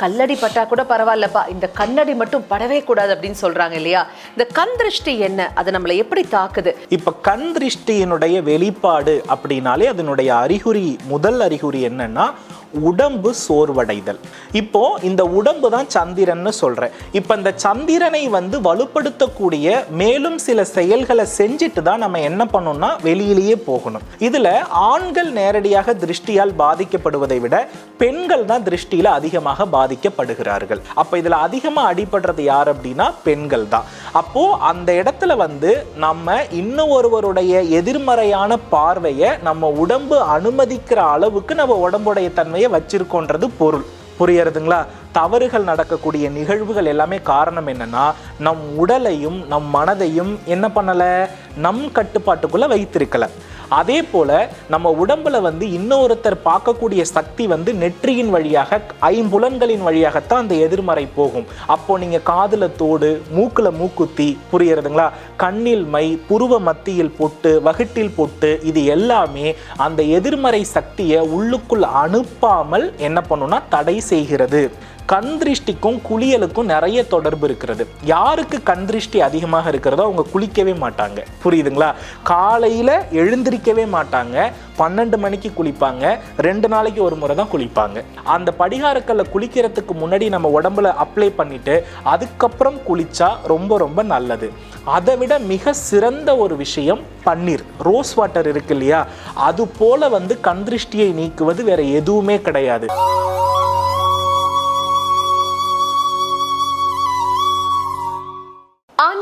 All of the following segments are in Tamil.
கல்லடி பட்டா கூட பரவாயில்லப்பா. இந்த கண்ணடி மட்டும் படவே கூடாது அப்படின்னு சொல்றாங்க இல்லையா? இந்த கண் திருஷ்டி என்ன? அது நம்மளை எப்படி தாக்குது? இப்ப கண் திருஷ்டியினுடைய வெளிப்பாடு அப்படின்னாலே அதனுடைய அறிகுறி முதல் அறிகுறி என்னன்னா உடம்பு சோர்வடைதல். இப்போ இந்த உடம்பு தான் சந்திரன்னு சொல்றேன். இப்போ இந்த சந்திரனை வந்து வலுப்படுத்தக்கூடிய மேலும் சில செயல்களை செஞ்சுட்டு தான் நம்ம என்ன பண்ணணும்னா வெளியிலேயே போகணும். இதுல ஆண்கள் நேரடியாக திருஷ்டியால் பாதிக்கப்படுவதை விட பெண்கள் தான் திருஷ்டியில அதிகமாக பாதிக்கப்படுகிறார்கள். அப்ப இதுல அதிகமா அடிபடுறது யார் அப்படின்னா பெண்கள் தான். அப்போ அந்த இடத்துல வந்து நம்ம இன்னும் ஒருவருடைய எதிர்மறையான பார்வையை நம்ம உடம்பு அனுமதிக்கிற அளவுக்கு நம்ம உடம்புடைய தன்மையை வச்சிருக்கோன்றது பொருள். புரியறதுங்களா தவறுகள் நடக்கக்கூடிய நிகழ்வுகள் எல்லாமே காரணம் என்னன்னா நம் உடலையும் நம் மனதையும் என்ன பண்ணல? நம் கட்டுப்பாட்டுக்குள்ள வைத்திருக்கல. அதே போல் நம்ம உடம்புல வந்து இன்னொருத்தர் பார்க்கக்கூடிய சக்தி வந்து நெற்றியின் வழியாக ஐம்புலன்களின் வழியாகத்தான் அந்த எதிர்மறை போகும். அப்போ நீங்கள் காதில் தோடு மூக்கில் மூக்குத்தி புரியறதுங்களா? கண்ணில் மை புருவ மத்தியில் பொட்டு வகுட்டில் பொட்டு இது எல்லாமே அந்த எதிர்மறை சக்தியை உள்ளுக்குள் அனுப்பாமல் என்ன பண்ணும்னா தடை செய்கிறது. கந்திருஷ்டிக்கும் குளியலுக்கும் நிறைய தொடர்பு இருக்கிறது. யாருக்கு கந்திருஷ்டி அதிகமாக இருக்கிறதோ அவங்க குளிக்கவே மாட்டாங்க. புரியுதுங்களா? காலையில் எழுந்திருக்கவே மாட்டாங்க. பன்னெண்டு மணிக்கு குளிப்பாங்க. ரெண்டு நாளைக்கு ஒரு முறை தான் குளிப்பாங்க. அந்த படிகாரக்கல்ல குளிக்கிறதுக்கு முன்னாடி நம்ம உடம்புல அப்ளை பண்ணிட்டு அதுக்கப்புறம் குளிச்சா ரொம்ப ரொம்ப நல்லது. அதை விட மிக சிறந்த ஒரு விஷயம் பன்னீர். ரோஸ் வாட்டர் இருக்கு இல்லையா? அது போல வந்து கந்திருஷ்டியை நீக்குவது வேற எதுவுமே கிடையாது.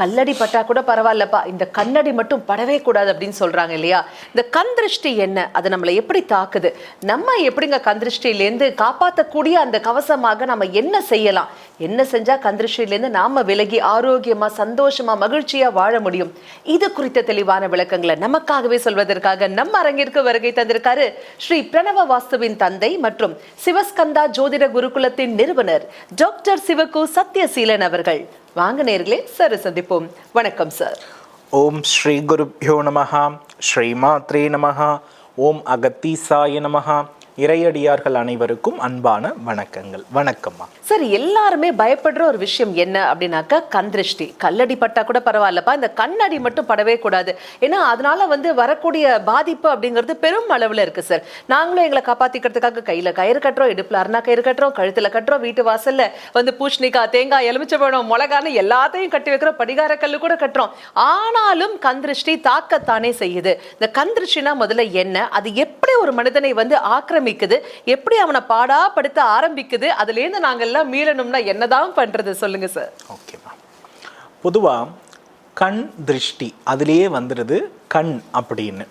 கல்லடி பட்டா கூட பரவாயில்லப்பா. இந்த கண்ணடி மட்டும் படவே கூடாது அப்படின்னு சொல்றாங்க இல்லையா? இந்த கண் திருஷ்டி என்ன? அது நம்மளை எப்படி தாக்குது? நம்ம எப்படிங்க கண் திருஷ்டியிலேருந்து காப்பாற்றக்கூடிய அந்த கவசமாக நம்ம என்ன செய்யலாம்? என்ன செஞ்சா கண் திருஷ்டியிலேருந்து நாம விலகி ஆரோக்கியமா சந்தோஷமா மகிழ்ச்சியா வாழ முடியும்? இது குறித்த தெளிவான விளக்கங்களை நமக்காகவே சொல்வதற்காக நம்ம அரங்கிற்கு வருகை தந்திருக்காரு ஸ்ரீ பிரணவ வாஸ்துவின் தந்தை மற்றும் சிவஸ்கந்தா ஜோதிட குருகுலத்தின் நிறுவனர் டாக்டர் சிவகு சத்யசீலன் அவர்கள். வாங்க நேர்களே சார் சந்திப்போம். வணக்கம் சார். ஓம் ஸ்ரீ குருப்யோ நமஹா ஸ்ரீ மாத்ரே நமஹா ஓம் அகத்தீசாய நமஹா. இறையடியார்கள் அனைவருக்கும் அன்பான வணக்கங்கள். வணக்கம்மா. சார் எல்லாருமே பயப்படுற ஒரு விஷயம் என்ன அப்படின்னாக்கா கண் திருஷ்டி. கல்லடி பட்டா கூட பரவாயில்லப்பா. இந்த கண்ணடி மட்டும் படவே கூடாது. ஏன்னா அதனால வந்து வரக்கூடிய பாதிப்பு அப்படிங்கிறது பெரும் அளவுல இருக்கு சார். நாங்களும் எங்களை காப்பாத்திக்கிறதுக்காக கையில கயிறு கட்டுறோம் இடுப்புல அருணா கயிறு கட்டுறோம் கழுத்துல கட்டுறோம் வீட்டு வாசல்ல வந்து பூஷ்ணிக்காய் தேங்காய் எலுமிச்சபழம் மிளகான்னு எல்லாத்தையும் கட்டி வைக்கிறோம் படிகார கல்லு கூட கட்டுறோம். ஆனாலும் கண் திருஷ்டி தாக்கத்தானே செய்யுது. இந்த கண் திருஷ்டினா முதல்ல என்ன? அது எப்படி ஒரு மனிதனை வந்து ஆக்கிரமி ஆரம்பிக்குது. எப்படி அவனை பாடாப்படுத்த ஆரம்பிக்குது? அதுலேருந்து நாங்கள்லாம் எல்லாம் மீளணும்னா என்னதான் பண்ணுறது சொல்லுங்க சார் ஓகேவா பொதுவாக கண் திருஷ்டி அதுலேயே வந்துடுது கண் அப்படின்னு.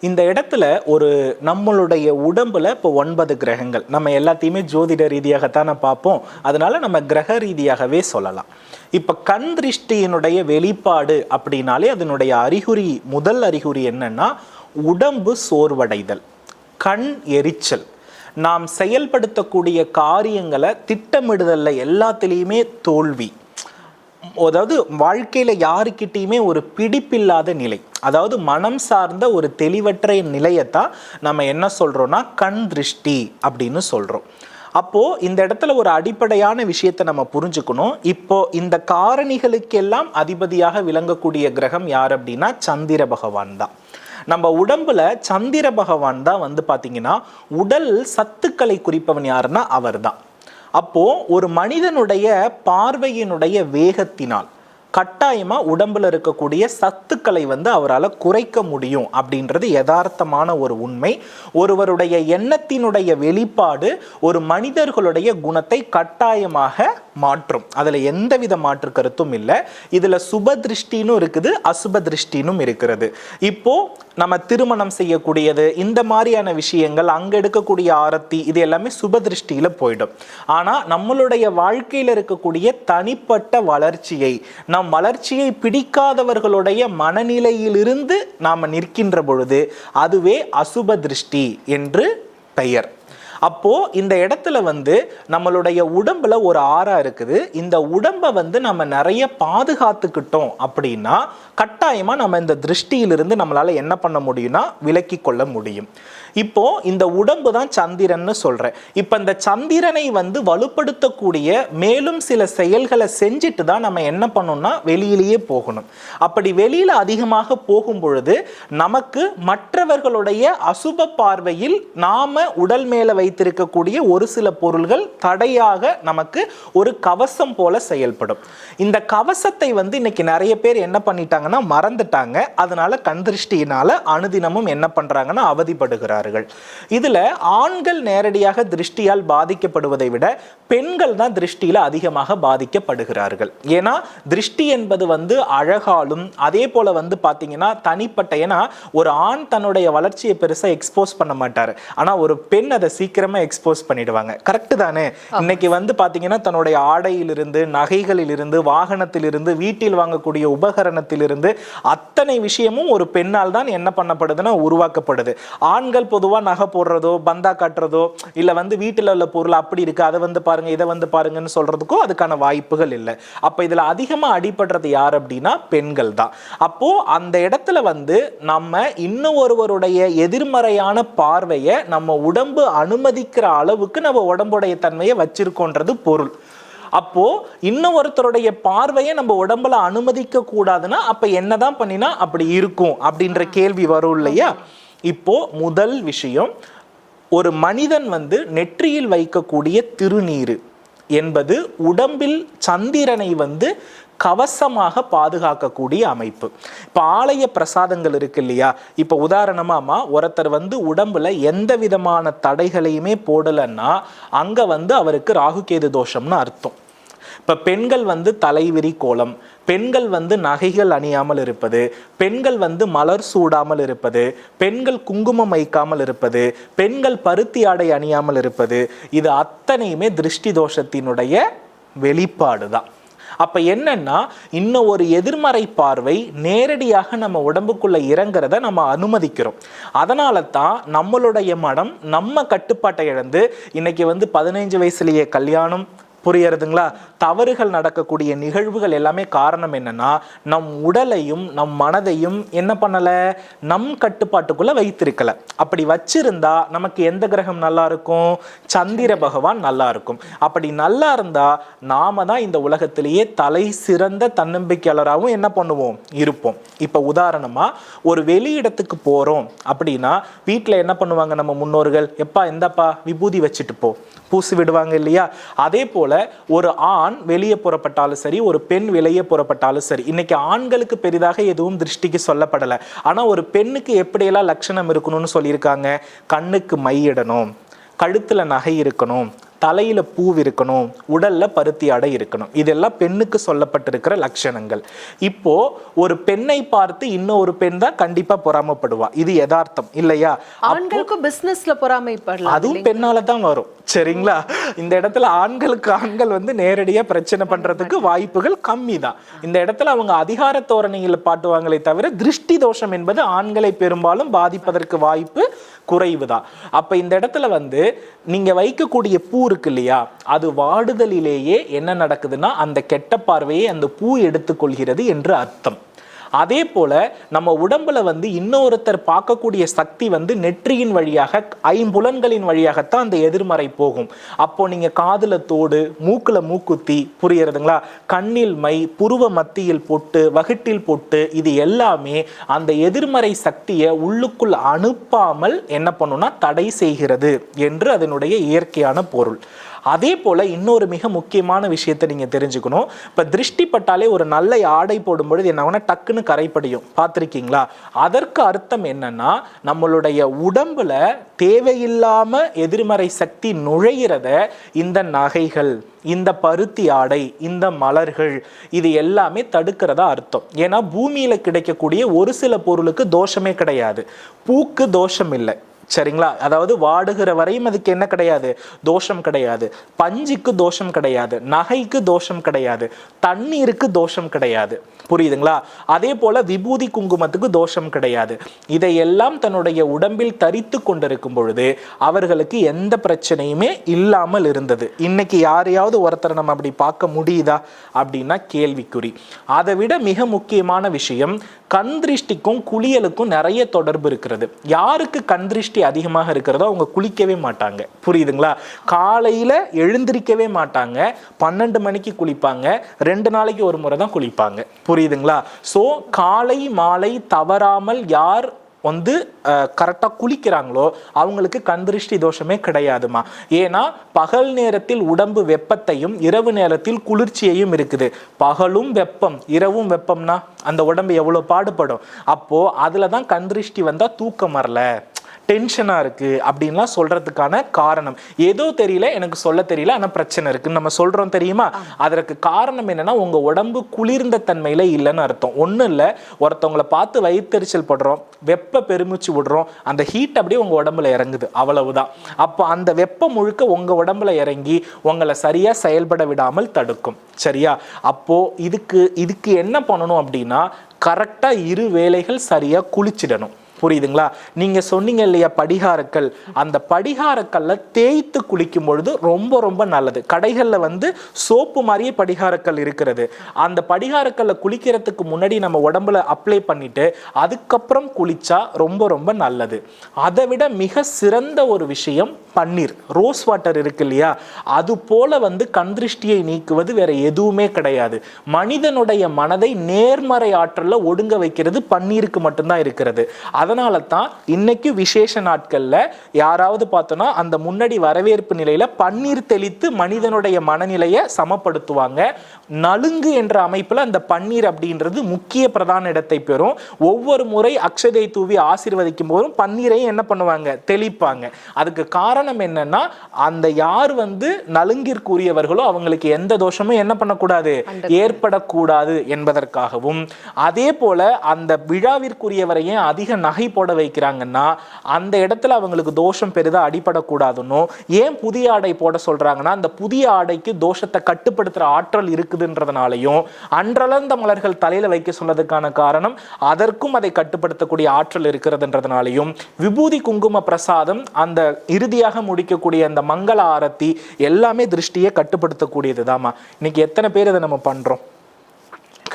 இந்த இடத்துல ஒரு நம்மளுடைய உடம்புல இப்போ ஒன்பது கிரகங்கள். நம்ம எல்லாத்தையுமே ஜோதிட ரீதியாகத்தானே பார்ப்போம். அதனால நம்ம கிரக ரீதியாகவே சொல்லலாம். இப்போ கண் திருஷ்டியினுடைய வெளிப்பாடு அப்படின்னாலே அதனுடைய அறிகுறி முதல் அறிகுறி என்னன்னா உடம்பு சோர்வடைதல். கண் எரிச்சல். நாம் செயல்படுத்தக்கூடிய காரியங்களை திட்டமிடுதல்ல எல்லாத்துலேயுமே தோல்வி. அதாவது வாழ்க்கையில் யாருக்கிட்டேயுமே ஒரு பிடிப்பில்லாத நிலை. அதாவது மனம் சார்ந்த ஒரு தெளிவற்ற நிலையத்தான் நம்ம என்ன சொல்கிறோன்னா கண் திருஷ்டி அப்படின்னு சொல்கிறோம் அப்போது இந்த இடத்துல ஒரு அடிப்படையான விஷயத்தை நம்ம புரிஞ்சுக்கணும். இப்போ இந்த காரணிகளுக்கெல்லாம் அதிபதியாக விளங்கக்கூடிய கிரகம் யார் அப்படின்னா சந்திர பகவான் தான். நம்ம உடம்புல சந்திர பகவான் தான் வந்து பார்த்தீங்கன்னா உடல் சத்துக்களை குறிப்பவன் யாருன்னா அவர்தான். அப்போ ஒரு மனிதனுடைய பார்வையினுடைய வேகத்தினால் கட்டாயமாக உடம்புல இருக்கக்கூடிய சத்துக்களை வந்து அவரால் குறைக்க முடியும் அப்படின்றது யதார்த்தமான ஒரு உண்மை. ஒருவருடைய எண்ணத்தினுடைய வெளிப்பாடு ஒரு மனிதர்களுடைய குணத்தை கட்டாயமாக மாற்றும். அதில் எந்தவித மாற்று கருத்தும் இல்லை. இதில் சுப திருஷ்டினும் இருக்குது அசுப திருஷ்டினும் இருக்கிறது. இப்போ நம்ம திருமணம் செய்யக்கூடியது இந்த மாதிரியான விஷயங்கள் அங்கே எடுக்கக்கூடிய ஆரத்தி இது எல்லாமே சுப திருஷ்டியில் போயிடும். ஆனால் நம்மளுடைய வாழ்க்கையில் இருக்கக்கூடிய தனிப்பட்ட வளர்ச்சியை நம் வளர்ச்சியை பிடிக்காதவர்களுடைய மனநிலையிலிருந்து நாம் நிற்கின்ற பொழுது அதுவே அசுப திருஷ்டி என்று பெயர். அப்போ இந்த இடத்துல வந்து நம்மளுடைய உடம்புல ஒரு ஆறா இருக்குது. இந்த உடம்பை வந்து நம்ம நிறைய பாதுகாத்துக்கிட்டோம் அப்படின்னா கட்டாயமா நம்ம இந்த திருஷ்டியிலிருந்து நம்மளால என்ன பண்ண முடியும்னா விலக்கி கொள்ள முடியும். இப்போ இந்த உடம்பு தான் சந்திரன்னு சொல்றேன். இப்போ இந்த சந்திரனை வந்து வலுப்படுத்தக்கூடிய மேலும் சில செயல்களை செஞ்சுட்டு தான் நம்ம என்ன பண்ணணும்னா வெளியிலேயே போகணும். அப்படி வெளியில அதிகமாக போகும் பொழுது நமக்கு மற்றவர்களுடைய அசுப பார்வையில் நாம உடல் மேல வைத்திருக்கக்கூடிய ஒரு சில பொருள்கள் தடையாக நமக்கு ஒரு கவசம் போல செயல்படும். இந்த கவசத்தை வந்து இன்னைக்கு நிறைய பேர் என்ன பண்ணிட்டாங்கன்னா மறந்துட்டாங்க. அதனால கண் திருஷ்டியினால அனுதினமும் என்ன பண்றாங்கன்னா அவதிப்படுகிறார்கள் இதுல ஆண்கள் நேரடியாக திருஷ்டியால் பாதிக்கப்படுவதை விட பெண்கள் தான் திருஷ்டியில அதிகமாக பாதிக்கப்படுகிறார்கள். ஏன்னா திருஷ்டி என்பது வந்து அழகாலும் அதே போல வந்து பாத்தீங்கன்னா தனிப்பட்ட ஏன்னா ஒரு ஆண் தன்னுடைய வளர்ச்சியை பெருசா எக்ஸ்போஸ் பண்ண மாட்டாரு. ஆனா ஒரு பெண் அதை சீக்கிரமா எக்ஸ்போஸ் பண்ணிடுவாங்க. கரெக்ட் தானே? இன்னைக்கு வந்து பாத்தீங்கன்னா தன்னுடைய ஆடையிலிருந்து நகைகளிலிருந்து வாகனத்திலிருந்து வீட்டில் வாங்கக்கூடிய உபகரணத்திலிருந்து அத்தனை விஷயமும் ஒரு பெண்ணால் தான் என்ன பண்ணப்படுதுன்னா உருவாக்கப்படுது. ஆண்கள் பொதுவா நகை போடுறதோ பந்தா காட்டுறதோ இல்ல வந்து வீட்டுல உள்ள பொருள் அப்படி இருக்கு அதை வந்து பாருங்க இதை வந்து பாருங்கன்னு சொல்றதுக்கோ அதுக்கான வாய்ப்புகள் இல்லை. அப்ப இதுல அதிகமா அடிபடுறது யார் அப்படின்னா பெண்கள் தான். அப்போ அந்த இடத்துல வந்து நம்ம இன்னும் ஒருவருடைய எதிர்மறையான பார்வையை நம்ம உடம்பு அனுமதிக்கிற அளவுக்கு நம்ம உடம்புடைய தன்மையை வச்சிருக்கோன்றது பொருள். அப்போ இன்னும் ஒருத்தருடைய பார்வையை நம்ம உடம்புல அனுமதிக்க கூடாதுன்னா அப்ப என்னதான் பண்ணினா அப்படி இருக்கும் அப்படின்ற கேள்வி வரும் இல்லையா? இப்போ முதல் விஷயம் ஒரு மனிதன் வந்து நெற்றியில் வைக்கக்கூடிய திருநீர் என்பது உடம்பில் சந்திரனை வந்து கவசமாக பாதுகாக்கக்கூடிய அமைப்பு. இப்போ ஆலய பிரசாதங்கள் இருக்கு இல்லையா? இப்போ உதாரணமாமா ஒருத்தர் வந்து உடம்புல எந்த விதமான தடைகளையுமே போடலைன்னா அங்கே வந்து அவருக்கு ராகுகேது தோஷம்னு அர்த்தம். இப்போ பெண்கள் வந்து தலைவிரி கோலம் பெண்கள் வந்து நகைகள் அணியாமல் இருப்பது பெண்கள் வந்து மலர் சூடாமல் இருப்பது பெண்கள் குங்குமம் வைக்காமல் இருப்பது பெண்கள் பருத்தி ஆடை அணியாமல் இருப்பது இது அத்தனையுமே திருஷ்டி தோஷத்தினுடைய வெளிப்பாடு தான் அப்போ என்னன்னா இன்னும் ஒரு எதிர்மறை பார்வை நேரடியாக நம்ம உடம்புக்குள்ளே இறங்குறத நம்ம அனுமதிக்கிறோம். அதனால தான் நம்மளுடைய மனம் நம்ம கட்டுப்பாட்டை இழந்து இன்னைக்கு வந்து பதினைஞ்சு வயசுலேயே கல்யாணம் புரியறதுங்களா? தவறுகள் நடக்கக்கூடிய நிகழ்வுகள் எல்லாமே காரணம் என்னன்னா நம் உடலையும் நம் மனதையும் என்ன பண்ணல? நம் கட்டுப்பாட்டுக்குள்ள வைத்திருக்கல. அப்படி வச்சிருந்தா நமக்கு எந்த கிரகம் நல்லா இருக்கும்? சந்திர பகவான் நல்லா இருக்கும். அப்படி நல்லா இருந்தா நாம தான் இந்த உலகத்திலேயே தலை சிறந்த தன்னம்பிக்கையாளராகவும் என்ன பண்ணுவோம்? இருப்போம். இப்ப உதாரணமா ஒரு வெளியிடத்துக்கு போறோம் அப்படின்னா வீட்டில் என்ன பண்ணுவாங்க நம்ம முன்னோர்கள்? எப்பா எந்தப்பா விபூதி வச்சுட்டு போ. பூசி விடுவாங்க இல்லையா? அதே போல ஒரு ஆண் வெளியே புறப்பட்டாலும் சரி ஒரு பெண் வெளியே புறப்பட்டாலும் சரி இன்னைக்கு ஆண்களுக்கு பெரிதாக எதுவும் திருஷ்டிக்கு சொல்லப்படலை. ஆனால் ஒரு பெண்ணுக்கு எப்படியெல்லாம் லட்சணம் இருக்கணும்னு சொல்லியிருக்காங்க? கண்ணுக்கு மையிடணும் கழுத்தில் நகை இருக்கணும் தலையில பூ இருக்கணும் உடல்ல பருத்தி ஆடை இருக்கணும். இதெல்லாம் பெண்ணுக்கு சொல்லப்பட்டிருக்கிற லட்சணங்கள். இப்போ ஒரு பெண்ணை பார்த்து இன்னும் ஒரு பெண் தான் கண்டிப்பா பொறாமப்படுவா. இது யதார்த்தம். இல்லையா? ஆண்களுக்கும் பிசினஸ்ல பொறாமைப்படலாம் அதுவும் பெண்ணால தான் வரும். சரிங்களா? இந்த இடத்துல ஆண்களுக்கு ஆண்கள் வந்து நேரடியா பிரச்சனை பண்றதுக்கு வாய்ப்புகள் கம்மி தான் இந்த இடத்துல அவங்க அதிகார தோரணையில் பாட்டுவாங்களே தவிர திருஷ்டி தோஷம் என்பது ஆண்களை பெரும்பாலும் பாதிப்பதற்கு வாய்ப்பு குறைவு தான் அப்ப இந்த இடத்துல வந்து நீங்க வைக்கக்கூடிய பூ இருக்கு இல்லையா? அது வாடுதலிலேயே என்ன நடக்குதுன்னா அந்த கெட்ட பார்வையை அந்த பூ எடுத்துக்கொள்கிறது என்று அர்த்தம். அதே போல நம்ம உடம்புல வந்து இன்னொருத்தர் பார்க்கக்கூடிய சக்தி வந்து நெற்றியின் வழியாக ஐம்புலன்களின் வழியாகத்தான் அந்த எதிர்மறை போகும். அப்போ நீங்க காதுல தோடு மூக்குல மூக்குத்தி புரியறதுங்களா? கண்ணில் மை புருவ மத்தியில் பொட்டு வகுட்டில் பொட்டு இது எல்லாமே அந்த எதிர்மறை சக்தியை உள்ளுக்குள் அனுப்பாமல் என்ன பண்ணுன்னா தடை செய்கிறது என்று அதனுடைய இயற்கையான பொருள். அதே போல் இன்னொரு மிக முக்கியமான விஷயத்தை நீங்கள் தெரிஞ்சுக்கணும். இப்போ திருஷ்டி பட்டாலே ஒரு நல்ல ஆடை போடும்பொழுது என்ன டக்குன்னு கரைப்படியும். பார்த்துருக்கீங்களா? அதற்கு அர்த்தம் என்னன்னா நம்மளுடைய உடம்புல தேவையில்லாமல் எதிர்மறை சக்தி நுழைகிறத இந்த நகைகள் இந்த பருத்தி ஆடை இந்த மலர்கள் இது எல்லாமே தடுக்கிறதா அர்த்தம். ஏன்னா பூமியில் கிடைக்கக்கூடிய ஒரு சில பொருளுக்கு தோஷமே கிடையாது. பூக்கு தோஷம் இல்லை. சரிங்களா? அதாவது வாடுகிற வரையும் அதுக்கு என்ன கிடையாது? தோஷம் கிடையாது. பஞ்சுக்கு தோஷம் கிடையாது. நகைக்கு தோஷம் கிடையாது. தண்ணீருக்கு தோஷம் கிடையாது. புரியுதுங்களா? அதே போல விபூதி குங்குமத்துக்கு தோஷம் கிடையாது. இதையெல்லாம் தன்னுடைய உடம்பில் தரித்து கொண்டிருக்கும் பொழுது அவர்களுக்கு எந்த பிரச்சனையுமே இல்லாமல் இருந்தது. இன்னைக்கு யாரையாவது ஒருத்தரை நம்ம அப்படி பார்க்க முடியுதா? அப்படின்னா கேள்விக்குறி. அதை விட மிக முக்கியமான விஷயம் கண் திருஷ்டிக்கும் குளியலுக்கும் நிறைய தொடர்பு இருக்கிறது. யாருக்கு கண் திருஷ்டி அதிகமாக இருக்கிறதோ அவங்க குளிக்கவே மாட்டாங்க. புரியுதுங்களா? காலையில் எழுந்திருக்கவே மாட்டாங்க. பன்னெண்டு மணிக்கு குளிப்பாங்க. ரெண்டு நாளைக்கு ஒரு முறை தான் குளிப்பாங்க. புரியுதுங்களா? ஸோ காலை மாலை தவறாமல் யார் வந்து கரெக்டாக குளிக்கிறாங்களோ அவங்களுக்கு கந்திருஷ்டி தோஷமே கிடையாதுமா. ஏன்னா பகல் நேரத்தில் உடம்பு வெப்பத்தையும் இரவு நேரத்தில் குளிர்ச்சியையும் இருக்குது. பகலும் வெப்பம் இரவும் வெப்பம்னா அந்த உடம்பு எவ்வளோ பாடுபடும்? அப்போது அதில் தான் கந்திருஷ்டி வந்தால் தூக்கம் வரல. டென்ஷனாக இருக்குது அப்படின்லாம் சொல்கிறதுக்கான காரணம். ஏதோ தெரியல எனக்கு சொல்ல தெரியல ஆனால் பிரச்சனை இருக்குன்னு நம்ம சொல்கிறோம் தெரியுமா? அதற்கு காரணம் என்னன்னா உங்கள் உடம்பு குளிர்ந்த தன்மையில் இல்லைன்னு அர்த்தம். ஒன்றும் இல்லை ஒருத்தவங்களை பார்த்து வயிற்றுச்சல் படுறோம் வெப்ப பெருமூச்சு விடுறோம் அந்த ஹீட் அப்படியே உங்கள் உடம்புல இறங்குது. அவ்வளவுதான். அப்போ அந்த வெப்பம் முழுக்க உங்கள் உடம்புல இறங்கி உங்களை சரியாக செயல்பட விடாமல் தடுக்கும். சரியா? அப்போ இதுக்கு இதுக்கு என்ன பண்ணணும் அப்படின்னா கரெக்டாக இரு வேளைகள் சரியாக குளிச்சிடணும். புரியுதுங்களா? நீங்க சொன்னீங்க இல்லையா படிகாரக்கல்? அந்த படிகாரக்கல்ல தேய்த்து குளிக்கும் பொழுது ரொம்ப ரொம்ப நல்லது. கடைகள்ல வந்து சோப்பு மாதிரியே படிகாரக்கல் இருக்கிறது. அந்த படிகாரக்கல்ல குளிக்கிறதுக்கு முன்னாடி நம்ம உடம்புல அப்ளை பண்ணிட்டு அதுக்கப்புறம் குளிச்சா ரொம்ப ரொம்ப நல்லது. அதை விட மிக சிறந்த ஒரு விஷயம் பன்னீர். ரோஸ் வாட்டர் இருக்கு இல்லையா? அது போல வந்து கண்திருஷ்டியை நீக்குவது வேற எதுவுமே கிடையாது. மனிதனுடைய மனதை நேர்மறை ஆற்றல்ல ஒடுங்க வைக்கிறது பன்னீருக்கு மட்டும்தான் இருக்கிறது. அதனால தான் இன்னைக்கு விசேஷ நாட்கள்ல யாராவது பார்த்தோன்னா அந்த முன்னாடி வரவேற்பு நிலையில பன்னீர் தெளித்து மனிதனுடைய மனநிலையை சமப்படுத்துவாங்க. நலுங்கு என்ற அமைப்புல அந்த பன்னீர் அப்படின்றது முக்கிய பிரதான இடத்தை பெறும். ஒவ்வொரு முறை அக்ஷதை தூவி ஆசீர்வதிக்கும் போதும் பன்னீரையும் என்ன பண்ணுவாங்க? தெளிப்பாங்க. அதுக்கு காரணம் என்னன்னா அந்த யார் வந்து நலுங்கிற்குரியவர்களோ அவங்களுக்கு எந்த தோஷமும் என்ன பண்ணக்கூடாது? ஏற்படக்கூடாது என்பதற்காகவும். அதே போல அந்த விழாவிற்குரியவரையும் அதிக நகை போட வைக்கிறாங்கன்னா அந்த இடத்துல அவங்களுக்கு தோஷம் பெரிதா அடிபடக்கூடாதுன்னு ஏன் புதிய ஆடை போட சொல்றாங்கன்னா அந்த புதிய ஆடைக்கு தோஷத்தை கட்டுப்படுத்துற ஆற்றல் இருக்குதுன்றதுனாலையும் அன்றளந்த மலர்கள் தலையில வைக்க சொன்னதுக்கான காரணம் அதற்கும் அதை கட்டுப்படுத்தக்கூடிய ஆற்றல் இருக்கிறதுன்றதுனாலையும் விபூதி குங்கும பிரசாதம் அந்த இறுதியாக முடிக்கக்கூடிய அந்த மங்கள ஆரத்தி எல்லாமே திருஷ்டியை கட்டுப்படுத்தக்கூடியது இன்னைக்கு எத்தனை பேர் இதை நம்ம பண்றோம்?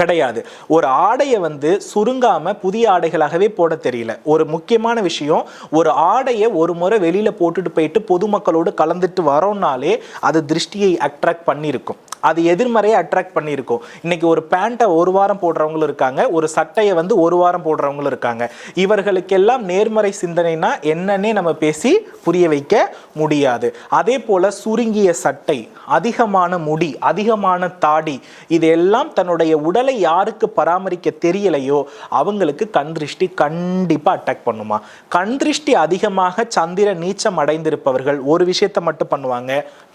கிடையாது. ஒரு ஆடையை வந்து சுருங்காம புதிய ஆடைகளாகவே போட தெரியல. ஒரு முக்கியமான விஷயம் ஒரு ஆடையை ஒரு முறை வெளியில போட்டுட்டு போயிட்டு பொதுமக்களோடு கலந்துட்டு வரோம்னாலே அது திருஷ்டியை அட்ராக்ட் பண்ணியிருக்கும். அது எதிர்மறையை அட்ராக்ட் பண்ணியிருக்கும். இன்னைக்கு ஒரு பேண்ட்டை ஒரு வாரம் போடுறவங்களும் இருக்காங்க ஒரு சட்டையை வந்து ஒரு வாரம் போடுறவங்களும் இருக்காங்க. இவர்களுக்கெல்லாம் நேர்மறை சிந்தனைனா என்னன்னே நம்ம பேசி புரிய வைக்க முடியாது. அதே போல சுருங்கிய சட்டை அதிகமான முடி அதிகமான தாடி இதெல்லாம் தன்னுடைய உடலை யாருக்கு பராமரிக்க தெரியலையோ அவங்களுக்கு கண் திருஷ்டி கண்டிப்பாக அட்டாக் பண்ணுமா. கண் திருஷ்டி அதிகமாக சந்திர நீச்சம் அடைந்திருப்பவர்கள் ஒரு விஷயத்தை மட்டும் பண்ணுவாங்க.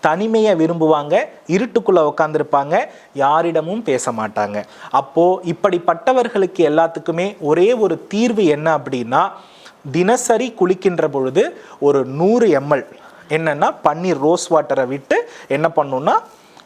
தனிமையை விரும்புவாங்க இருட்டுக்குள்ள உட்காந்துருப்பாங்க யாரிடமும் பேச மாட்டாங்க அப்போ இப்படிப்பட்டவர்களுக்கு எல்லாத்துக்குமே ஒரே ஒரு தீர்வு என்ன அப்படின்னா தினசரி குளிக்கின்ற பொழுது ஒரு நூறு எம்எல். என்னன்னா பன்னீர் ரோஸ் வாட்டரை விட்டு என்ன பண்ணுன்னா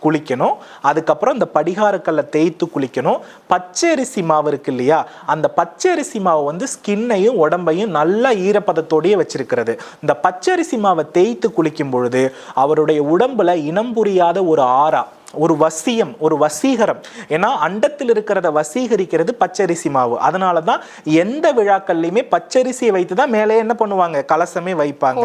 குளிக்கணும். அதுக்கப்புறம் இந்த படிகாரக்கல்லை தேய்த்து குளிக்கணும். பச்சரிசி மாவு இருக்கு இல்லையா அந்த பச்சரிசி மாவு வந்து ஸ்கின்னையும் உடம்பையும் நல்லா ஈரப்பதத்தோடையே வச்சிருக்கிறது. இந்த பச்சரிசி மாவை தேய்த்து குளிக்கும் பொழுது அவருடைய உடம்புல இனம் புரியாத ஒரு ஆறா ஒரு வசியம் ஒரு வசீகரம். ஏன்னா அண்டத்தில் இருக்கிறத வசீகரிக்கிறது பச்சரிசி மாவு. அதனால தான் எந்த விழாக்கள்லையுமே பச்சரிசியை வைத்து தான் மேலே என்ன பண்ணுவாங்க? கலசமே வைப்பாங்க.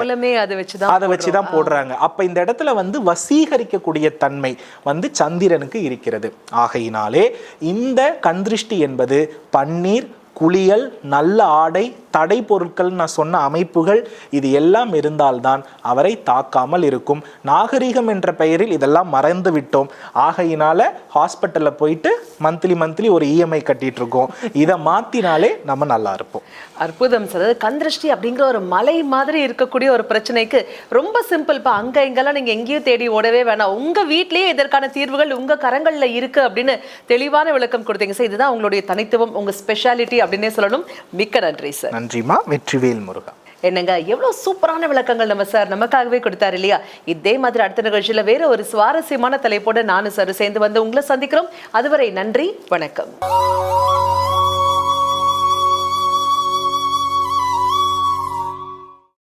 அதை வச்சு தான் போடுறாங்க. அப்ப இந்த இடத்துல வந்து வசீகரிக்கக்கூடிய தன்மை வந்து சந்திரனுக்கு இருக்கிறது. ஆகையினாலே இந்த கண்திருஷ்டி என்பது பன்னீர் குளியல் நல்ல ஆடை தடை பொருட்கள் நான் சொன்ன அமைப்புகள் இது எல்லாம் இருந்தால்தான் அவரை தாக்காமல் இருக்கும். நாகரிகம் என்ற பெயரில் இதெல்லாம் மறந்து விட்டோம். ஆகையினால ஹாஸ்பிட்டல்ல போயிட்டு மந்த்லி மந்த்லி ஒரு இஎம்ஐ கட்டிட்டு இருக்கோம். இதை மாத்தினாலே நம்ம நல்லா இருப்போம். அற்புதம் சார். அதாவது கந்திருஷ்டி அப்படிங்கிற ஒரு மலை மாதிரி இருக்கக்கூடிய ஒரு பிரச்சனைக்கு ரொம்ப சிம்பிள்ப்பா அங்க இங்கெல்லாம் நீங்க எங்கேயும் தேடி ஓடவே வேணாம். உங்க வீட்லயே இதற்கான தீர்வுகள் உங்க கரங்கள்ல இருக்கு அப்படின்னு தெளிவான விளக்கம் கொடுத்தீங்க சார். இதுதான் உங்களுடைய தனித்துவம் உங்க ஸ்பெஷாலிட்டி அப்படின்னே சொல்லணும். மிக்க நன்றி சார். நன்றிமா வெற்றிவேல் முருகா. என்னங்க எவ்வளவு சூப்பரான விளக்கங்கள் நம்ம சார் நமக்காகவே கொடுத்தாரு இல்லையா? இதே மாதிரி அடுத்த நிகழ்ச்சியில வேற ஒரு சுவாரஸ்யமான தலைப்போட நானும் சார் சேர்ந்து வந்து உங்களை சந்திக்கிறோம். அதுவரை நன்றி வணக்கம்.